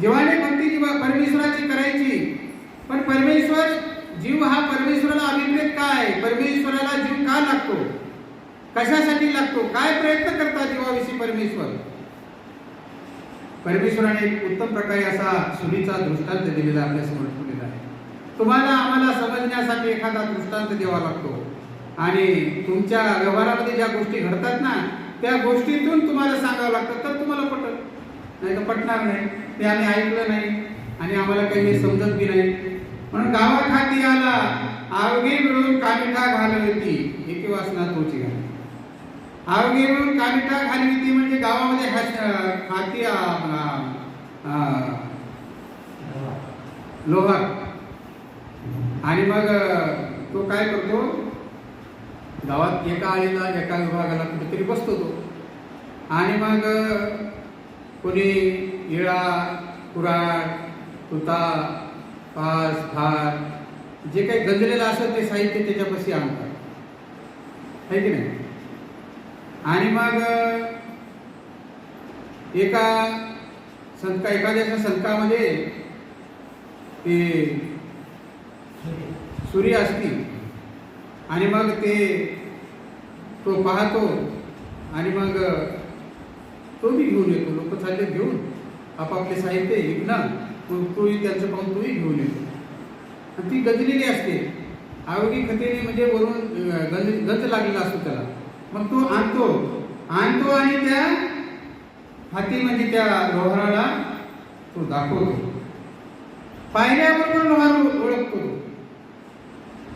जीवाने भक्ती जीवा परमेश्वराची करायची. पण परमेश्वर जीव हा परमेश्वराला अभिप्रेत काय? परमेश्वराला जीव का लागतो? कशासाठी लागतो? काय प्रयत्न करता जीवाविषयी परमेश्वर? परमेश्वराने एक उत्तम प्रकारे असा सुनीचा दृष्टांत दिलेला आपल्यासमोर ठेवलेला आहे. तुम्हाला आम्हाला समजण्यासाठी एखादा दृष्टांत द्यावा लागतो. आणि तुमच्या व्यवहारामध्ये ज्या गोष्टी घडतात ना त्या गोष्टीतून तुम्हाला सांगावं लागतं तर तुम्हाला पटत नाही तर पटणार नाही. ते आम्ही ऐकलं नाही आणि आम्हाला काही समजत बी नाही. म्हणून गावाखाती आला आवगे मिळून कामिठा घालविती. एके वासना तोची घाल आवगे मिळून कामिठा घालविती म्हणजे गावामध्ये खाती अं, लोहार आणि मग तो काय करतो? गावात एका आळीला एका विभागाला कुठेतरी बसतो तो. आणि मग कोणी इळा कुराड तुता पास भार जे काही गंजलेलं असेल ते साहित्य त्याच्यापाशी आणतात. आहे की नाही? आणि मग एका संका एखाद्याच्या संकामध्ये ते सूर्य असती आणि मग ते तो पाहतो आणि मग तो मी घेऊन येतो. लोक चालले घेऊन आपापले साहित्य विकणार. मग तोही त्यांचं पाहून तोही घेऊन येतो. आणि ती गंजलेली असते. आवगी खतेने म्हणजे वरून गंज गंज लागलेला असतो त्याला. मग तो आणतो. आणतो आणि त्या हाती म्हणजे त्या लोहाराला तो दाखवतो. पाहिल्याबरोबर लोहार ओळखतो.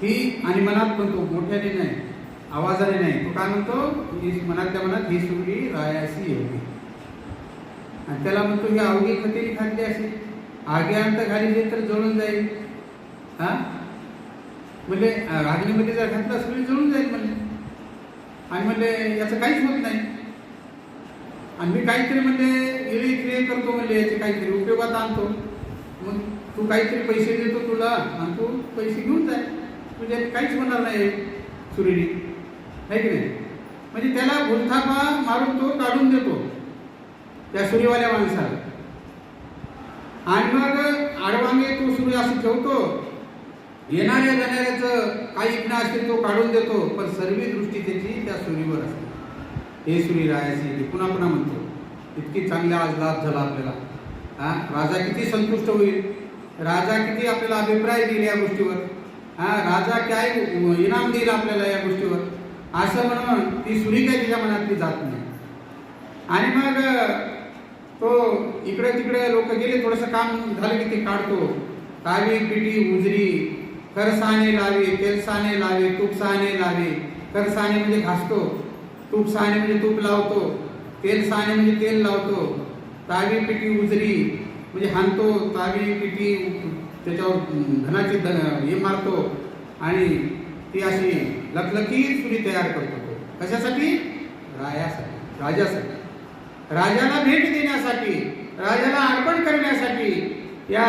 ही आणि मनात पण तो मोठ्याने नाही. आवाजाने नाही. तो काय म्हणतो? ही मनातल्या मनात ही सुगडी रायासी एवढी आणि त्याला म्हणतो ही अवघी खतेरी खाल्ली अशी आगे अंत घाली तर जळून जाईल. हा? म्हणजे अं, जर घातलं सुरी जळून जाईल म्हणजे आणि म्हणले याचं काहीच होत नाही. आणि मी काहीतरी म्हणजे इळे क्रिये करतो म्हणजे याचे काहीतरी उपयोगात आणतो. मग तू काहीतरी पैसे देतो तुला. आणि तू पैसे घेऊन जाय म्हणजे काहीच होणार नाही सुरीने. आहे की नाही? म्हणजे त्याला भुलथापा मारून तो काढून देतो त्या सुरीवाल्या माणसाला. आणि मग आडवांगे तो सूर्य असं ठेवतो. येणाऱ्या जाणाऱ्याचं काही इकडं असेल तो काढून देतो पण सर्व दृष्टी त्याची त्या सुरीवर असते. हे सुरी रायाची ते पुन्हा पुन्हा म्हणतो इतकी चांगला आज लाभ झाला आपल्याला. हा? राजा किती संतुष्ट होईल? राजा किती आपल्याला अभिप्राय देईल या गोष्टीवर? हा? राजा काय इनाम देईल आपल्याला या गोष्टीवर? असं म्हणून ती सुरी काय तिच्या मनातली जात नाही. आणि मग तो इकडे तिकडे लोक गेले थोडंसं काम झालं की ते काढतो. कावी पिटी उजरी करसाने लावे तेलसाने लावे तुपसाने लावे. करसाने म्हणजे घासतो तुपसाने म्हणजे तूप लावतो तेलसाने म्हणजे तेल लावतो. तावी पिटी उजरी म्हणजे हाणतो तावी पिटी त्याच्यावर धनाचे धन हे मारतो. आणि ती अशी लखलखीत सुरी तयार करतो तो. कशासाठी? रायासाठी राजासाठी. राजाला भेट देण्यासाठी राजाला अर्पण करण्यासाठी या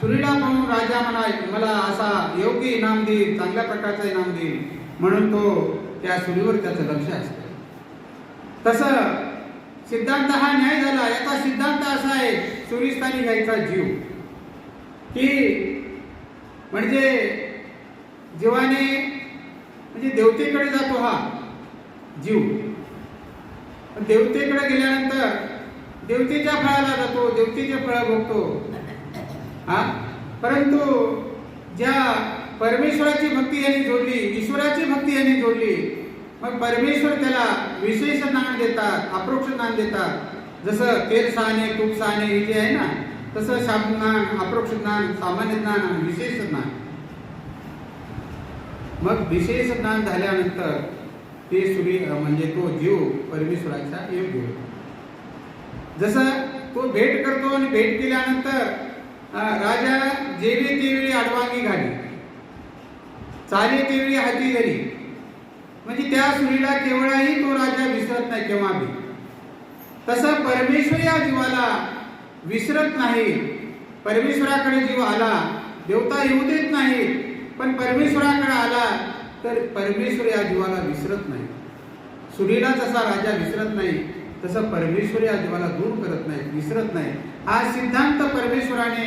सुरीला पाहून राजा म्हणा मला असा योग्य इनाम देईल चांगल्या प्रकारचा इनाम देईल. म्हणून तो त्या सुरीवर त्याचं लक्ष असतं. तसं सिद्धांत हा न्याय झाला. याचा सिद्धांत असा आहे सुरीस्थानी घ्यायचा जीव. की म्हणजे जीवाने म्हणजे देवतेकडे जातो हा जीव. पण देवतेकडे गेल्यानंतर देवतेच्या फळाला जातो देवतेच्या फळा भोगतो. हा? परंतु ज्या परमेश्वराची भक्ती यांनी जोडली ईश्वराची भक्ती यांनी जोडली मग परमेश्वर त्याला विशेष ज्ञान देतात अप्रोक्ष ज्ञान देतात. जसं तेल सहाणे तूप सहाणे हे जे आहे ना तसं शाब्द ज्ञान अप्रोक्ष ज्ञान सामान्य ज्ञान आणि विशेष ज्ञान मग विशेष ज्ञान झाल्यानंतर ते सूर्य म्हणजे तो जीव परमेश्वराचा योग्य होतो जसं तो भेट करतो आणि भेट केल्यानंतर राजा जेवे तेवेळी आडवांगी घाली. चाले तेवेळी हाती धरी. म्हणजे त्या सुरीला केवळही तो राजा विसरत नाही केव्हा बी. तसं परमेश्वर या जीवाला विसरत नाही. परमेश्वराकडे जीव आला देवता येऊ देत नाही पण परमेश्वराकडे आला तर परमेश्वर या जीवाला विसरत नाही. सुरीला जसा राजा विसरत नाही तसं परमेश्वर या जीवाला दूर करत नाही विसरत नाही. हा सिद्धांत परमेश्वराने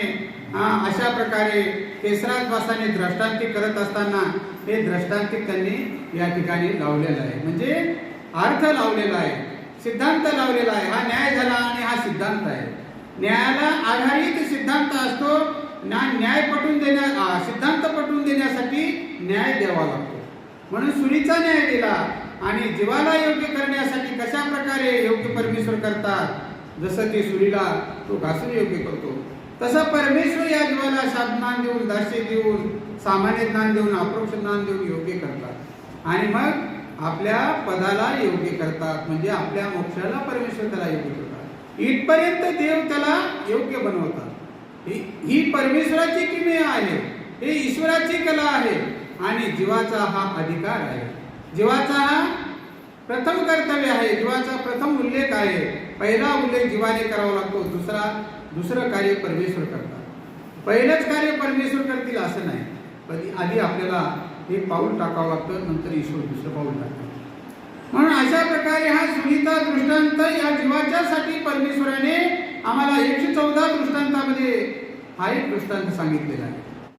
हा, अशा प्रकारे केसराजवासाने द्रष्टांतिक करत असताना हे द्रष्टांतिक त्यांनी या ठिकाणी लावलेलं आहे. म्हणजे अर्थ लावलेला आहे सिद्धांत लावलेला आहे. हा न्याय झाला आणि हा सिद्धांत आहे. न्यायाला आधारित सिद्धांत असतो ना न्याय पटवून देण्या सिद्धांत पटवून देण्यासाठी न्याय द्यावा लागतो. म्हणून सुरीचा न्याय दिला आणि जीवाला योग्य करण्यासाठी कशा प्रकारे योग्य परमेश्वर करतात जसं ते सुरीला तो घासून योग्य करतो. तसं परमेश्वर या जीवाला शापज्ञान देऊन दास्य देऊन सामान्य ज्ञान देऊन अप्रोक्ष ज्ञान देऊन योग्य करतात. आणि मग आपल्या पदाला योग्य करतात म्हणजे आपल्या मोक्षाला परमेश्वर त्याला योग्य करतात. इथपर्यंत देव त्याला योग्य बनवतात. ही ही परमेश्वराची किमया आहे. हे ईश्वराची कला आहे. आणि जीवाचा हा अधिकार आहे. जीवाचा हा प्रथम कर्तव्य आहे. जीवाचा प्रथम उल्लेख आहे. पहिला उल्लेख जीवाने करावा लागतो. दुसरा दुसरं कार्य परमेश्वर करतात. पहिलंच कार्य परमेश्वर करतील असं नाही. पण आधी आपल्याला हे पाऊल टाकावं लागतं. नंतर ईश्वर दुसरं पाऊल टाकतात म्हणून अशा प्रकारे हा सुनीता दृष्टांत या जीवाच्यासाठी परमेश्वराने आम्हाला एकशे चौदा दृष्टांतामध्ये हा एक दृष्टांत सांगितलेला आहे.